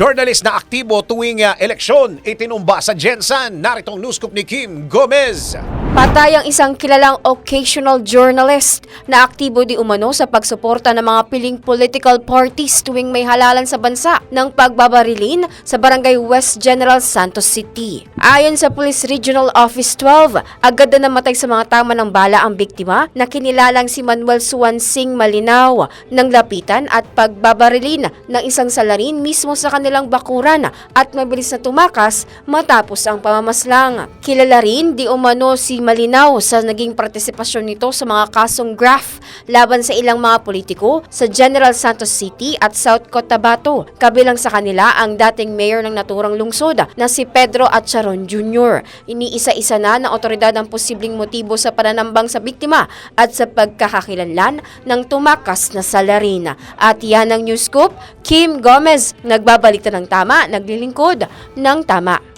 journalist na aktibo tuwing uh, eleksyon itinumba sa Jensan. Naritong news scoop ni Kim Gomez. Patay ang isang kilalang occasional journalist na aktibo di umano sa pagsuporta ng mga piling political parties tuwing may halalan sa bansa ng pagbabarilin sa Barangay West General Santos City. Ayon sa Police Regional Office 12, agad na namatay sa mga tama ng bala ang biktima na kinilalang si Manuel Suwan Singh Malinaw ng lapitan at pagbabarilin ng isang salarin mismo sa kanilang bakuran at mabilis na tumakas matapos ang pamamaslang. Kilala rin di umano si Malinaw sa naging partisipasyon nito sa mga kasong graft laban sa ilang mga politiko sa General Santos City at South Cotabato. Kabilang sa kanila ang dating mayor ng naturang lungsod na si Pedro Atcharon Jr. Iniisa-isa na ng otoridad ang posibleng motibo sa pananambang sa biktima at sa pagkakakilanlan ng tumakas na salarin. At yan ang News Scoop, Kim Gomez, nagbabalik ng tama, naglilingkod ng tama.